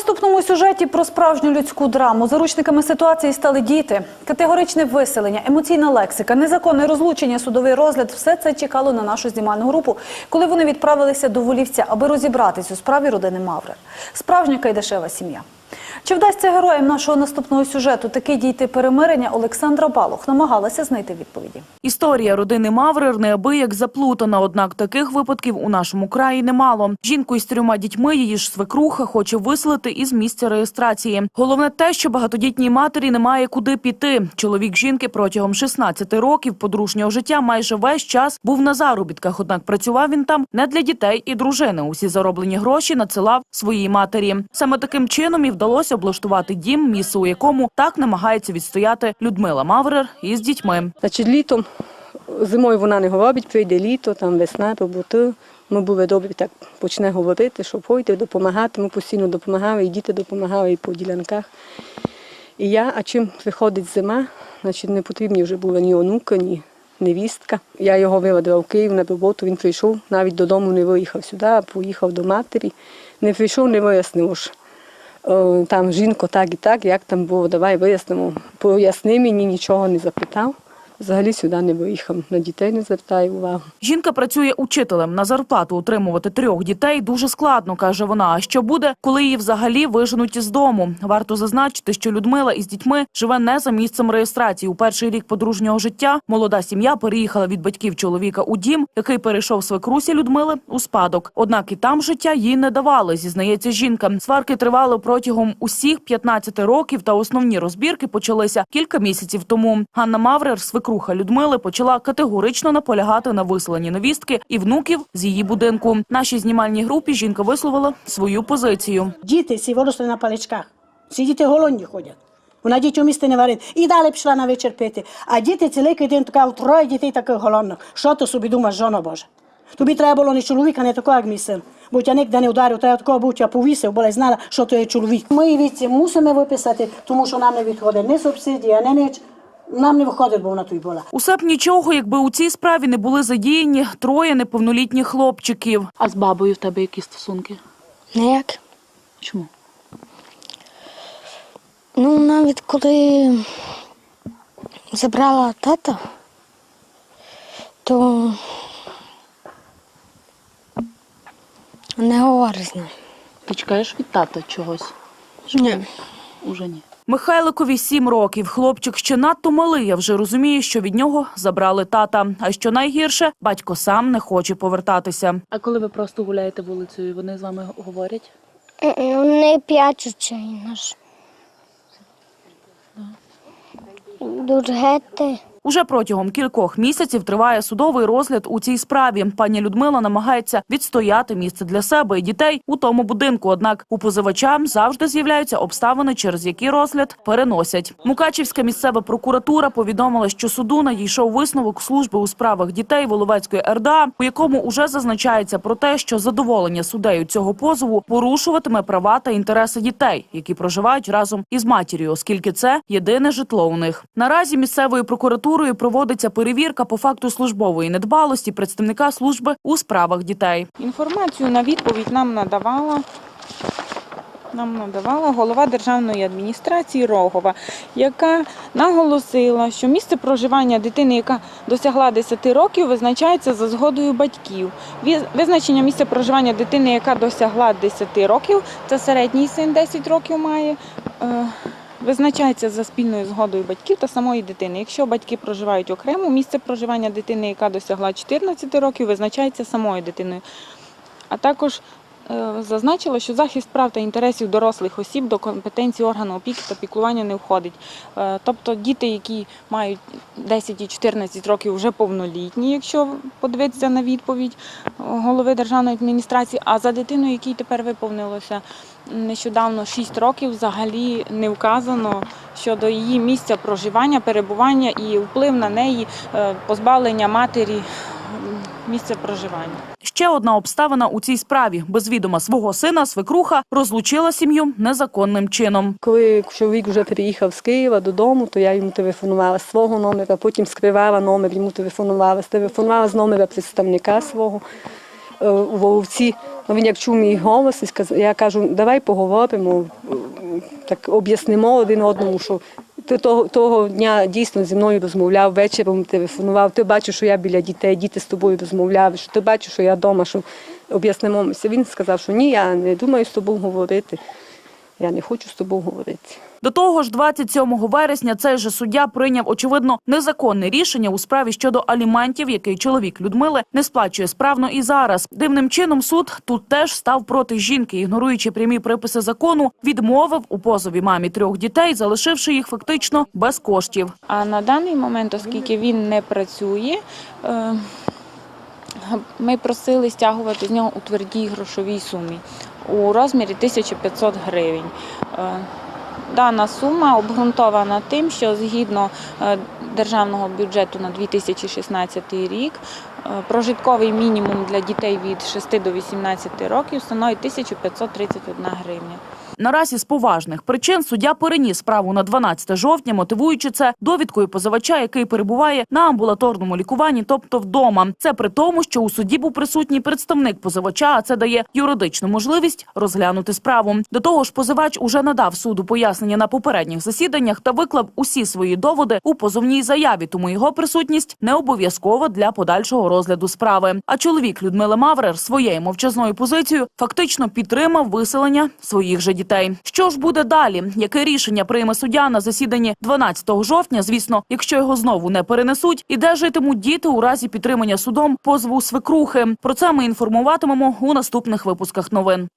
наступному сюжеті про справжню людську драму заручниками ситуації стали діти. Категоричне виселення, емоційна лексика, незаконне розлучення, судовий розгляд все це чекало на нашу знімальну групу, коли вони відправилися до Волівця, аби розібратись у справі родини Маври. Справжня кайдашева сім'я. Чи вдасться героям нашого наступного сюжету таки дійти перемирення? Олександра Балух намагалася знайти відповіді. Історія родини Маврер неабияк заплутана, однак таких випадків у нашому краї немало. Жінку із трьома дітьми її ж свекруха хоче виселити із місця реєстрації. Головне те, що багатодітній матері немає куди піти. Чоловік жінки протягом 16 років подружнього життя майже весь час був на заробітках, однак працював він там не для дітей і дружини. Усі зароблені гроші надсилав своїй матері. Саме таким чином і вдалося облаштувати дім, місце у якому так намагається відстояти Людмила Маврер із дітьми. Значить, літом, зимою вона не говорить, прийде літо, там весна, роботи. Ми були добрі, так почне говорити, що пойде, допомагати. Ми постійно допомагали, і діти допомагали і по ділянках. І я, а чим приходить зима, значить не потрібні вже були ні онука, ні невістка. Я його виводила в Київ на роботу, він прийшов, навіть додому не виїхав сюди, а поїхав до матері. Не прийшов, не вияснив. Е, Там жінко так і так, як там було, давай вияснимо. Поясни мені, нічого не запитав. Взагалі сюди не виїхав, на дітей не звертає увагу. Жінка працює учителем. На зарплату утримувати трьох дітей дуже складно, каже вона. А що буде, коли її взагалі виженуть із дому? Варто зазначити, що Людмила із дітьми живе не за місцем реєстрації. У перший рік подружнього життя молода сім'я переїхала від батьків чоловіка у дім, який перейшов свекрусі Людмили у спадок. Однак і там життя їй не давали, зізнається жінка. Сварки тривали протягом усіх 15 років, та основні розбірки почалися кілька місяців тому. Ганна Маврер, свекруха Людмили, почала категорично наполягати на виселенні невістки і внуків з її будинку. Нашій знімальній групі жінка висловила свою позицію. Діти всі виросли на паличках. Всі діти голодні ходять. Вона дітям місце не варить. І далі пішла на вечір пити. А діти цілий день така, троє дітей таких голодних. Що ти собі думаєш, жона Божа? Тобі треба було не чоловіка, не такого, як мій син. Бо я ніде не ударив, треба такого був, я повісив, бо я знала, що то є чоловік. Ми віці мусимо виписати, тому що нам не відходить ні субсидія, ні ніч. Нам не виходить, бо вона тут була. Усе б нічого, якби у цій справі не були задіяні троє неповнолітніх хлопчиків. А з бабою в тебе які стосунки? Ніяк. Чому? Ну, навіть коли забрала тата, то не говорить з ним. Ти чекаєш від тата чогось? Ні. Уже ні. Михайликові сім років. Хлопчик ще надто малий, а вже розуміє, що від нього забрали тата. А що найгірше, батько сам не хоче повертатися. А коли ви просто гуляєте вулицею, вони з вами говорять? Не п'ять наш. Дуже гетти. Уже протягом кількох місяців триває судовий розгляд у цій справі. Пані Людмила намагається відстояти місце для себе і дітей у тому будинку. Однак у позивача завжди з'являються обставини, через які розгляд переносять. Мукачівська місцева прокуратура повідомила, що суду надійшов висновок служби у справах дітей Воловецької РДА, у якому уже зазначається про те, що задоволення суддею цього позову порушуватиме права та інтереси дітей, які проживають разом із матір'ю, оскільки це єдине житло у них. Наразі місцевою прокуратурою проводиться перевірка по факту службової недбалості представника служби у справах дітей. Інформацію на відповідь нам надавала. Нам надавала голова державної адміністрації Рогова, яка наголосила, що місце проживання дитини, яка досягла 10 років, визначається за згодою батьків. Визначення місця проживання дитини, яка досягла 10 років, це середній син 10 років має. Визначається за спільною згодою батьків та самої дитини. Якщо батьки проживають окремо, місце проживання дитини, яка досягла 14 років, визначається самою дитиною. А також зазначила, що захист прав та інтересів дорослих осіб до компетенції органу опіки та піклування не входить. Е, Тобто діти, які мають 10 і 14 років, вже повнолітні, якщо подивитися на відповідь е, голови державної адміністрації, а за дитиною, якій тепер виповнилося нещодавно 6 років, взагалі не вказано щодо її місця проживання, перебування і вплив на неї е, позбавлення матері місця проживання. Ще одна обставина у цій справі: без відома свого сина свекруха розлучила сім'ю незаконним чином. Коли чоловік вже приїхав з Києва додому, то я йому телефонувала з свого номера, потім скривала номер, йому телефонувала, телефонувала з номера представника свого. е, у вовці. Ну, він як чув мій голос, я кажу, давай поговоримо, е, так об'яснимо один одному, що ти того, того дня дійсно зі мною розмовляв, вечором телефонував, ти бачиш, що я біля дітей, діти з тобою розмовляли, що ти бачиш, що я вдома, що об'яснимося. Він сказав, що ні, я не думаю з тобою говорити, я не хочу з тобою говорити. До того ж, 27 вересня цей же суддя прийняв очевидно незаконне рішення у справі щодо аліментів, який чоловік Людмили не сплачує справно і зараз. Дивним чином суд тут теж став проти жінки, ігноруючи прямі приписи закону, відмовив у позові мамі трьох дітей, залишивши їх фактично без коштів. А на даний момент, оскільки він не працює, е, ми просили стягувати з нього у твердій грошовій сумі у розмірі 1500 гривень. Е, Дана сума обґрунтована тим, що згідно е, державного бюджету на 2016 рік е, прожитковий мінімум для дітей від 6 до 18 років становить 1531 гривня. Наразі з поважних причин суддя переніс справу на 12 жовтня, мотивуючи це довідкою позивача, який перебуває на амбулаторному лікуванні, тобто вдома. Це при тому, що у суді був присутній представник позивача, а це дає юридичну можливість розглянути справу. До того ж, позивач уже надав суду пояснення на попередніх засіданнях та виклав усі свої доводи у позовній заяві, тому його присутність не обов'язкова для подальшого розгляду справи. А чоловік Людмили Маврер своєю мовчазною позицією фактично підтримав виселення своїх же дітей. Що ж буде далі? Яке рішення прийме суддя на засіданні 12 жовтня? Звісно, якщо його знову не перенесуть, і де житимуть діти у разі підтримання судом позову свекрухи. Про це ми інформуватимемо у наступних випусках новин.